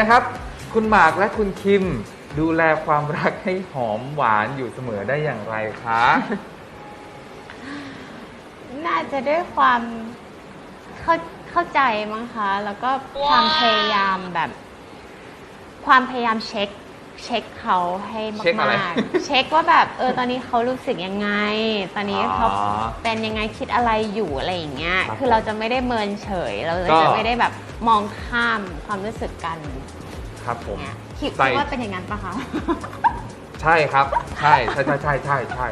นะครับ คุณหมากและคุณคิมดูแลความรักให้หอมหวานอยู่เสมอได้อย่างไรคะ น่าจะด้วยความเข้าเข้าใจมั้งคะ แล้วก็ความพยายามแบบ ความพยายามเช็ค เช็คเขาให้มเช็คอะไรากๆ เช็คว่าแบบเออตอนนี้เขารู้สึกยังไง ตอนนี้เขาอ๋อเป็นยังไงคิดอะไรอยู่อะไรอย่างเงี้ย ครับคือเราจะไม่ได้เมินเฉย เราก็ จะไม่ได้แบบมองข้ามความรู้สึกกันครับผมเนี่ยคิดใส่ว่าเป็นอย่างนั้นปะคะ ใช่ครับ ใช่ใช่ใช่ใช่ใช่ใช่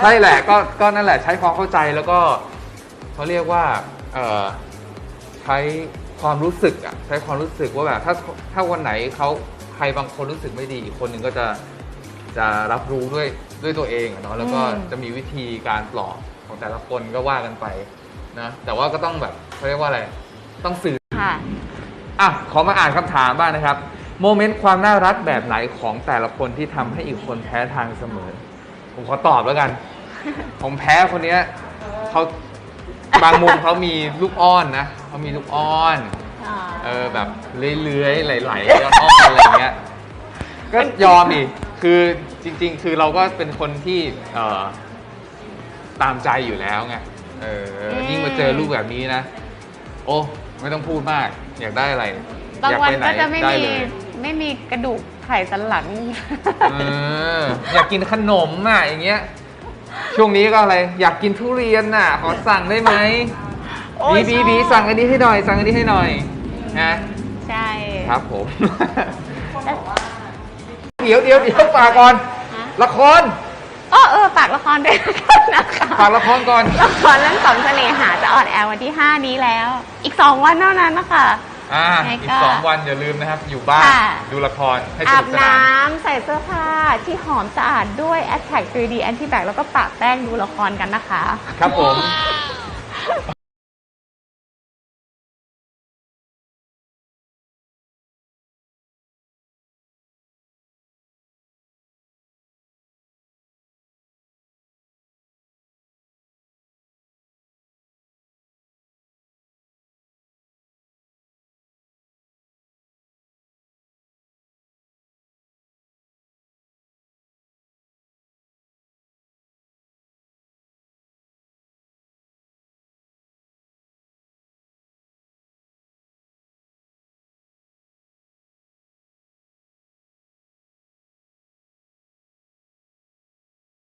ใช่แหละก็ก็นั่นแหละใช้ความเข้าใจแล้วก็เขาเรียกว่าเอ่อใช้ ความรู้สึกอะใช้ความรู้สึกว่าแบบถ้าถ้าวันไหนเขาใครบางคนรู้สึกไม่ดีอีกคนหนึ่งก็จะจะรับรู้ด้วยด้วยตัวเองอะเนาะแล้วก็อืมจะมีวิธีการปลอบของแต่ละคนก็ว่ากันไปนะแต่ว่าก็ต้องแบบเขาเรียกว่าอะไรต้องสื่อค่ะ อะขอมาอ่านคำถามบ้างนะครับ โมเมนต์ความน่ารักแบบไหนของแต่ละคนที่ทำให้อีกคนแพ้ทางเสมอ ผมขอตอบแล้วกัน ผมแพ้คนเนี้ยเขา บางมุมเขามีลูกอ้อนนะเขามีลูกอ้อนเออแบบเลื้อยๆไหลๆอ้อนๆอะไรอย่างเงี้ย ก็ยอมดิคือจริง ๆ คือเราก็เป็นคนที่เอ่อตามใจอยู่แล้วไงเออยิ่งมาเจอลูกแบบนี้นะ โอ้ไม่ต้องพูดมาก อยากได้อะไรบางอยากวันไปไหนก็จะไม่ได้มีเลยไม่มีกระดูกไข่สันหลัง เอออยากกินขนมอะอย่างเงี้ย ช่วงนี้ก็อะไรอยากกินทุเรียนน่ะ ขอสั่งได้ไหมโอ้ยบีบีชอบบีสั่งอันนี้ให้หน่อย สั่งอันนี้ให้หน่อยนะใช่ครับผมแล้วเดี๋ยวเดี๋ยวเดี๋ยวฝากก่อน ฮะละครอ๋อเออฝากละครด้วยนะคะฝากละครก่อน ละครเรื่องสองเสน่หาจะออนแอร์วันที่ 5 นี้แล้ว อีก 2 วันเท่านั้นนะคะ อ่าไงอีก็กสองวันอย่าลืมนะครับ อยู่บ้านค่ะ ดูละครให้สอานุบกสนาน น้ำใส่เสื้อผ้าที่หอมสะอาดด้วย a t t a c 3D Anti Bac แล้วก็ปะแป้งดูละครกันนะคะ ครับผม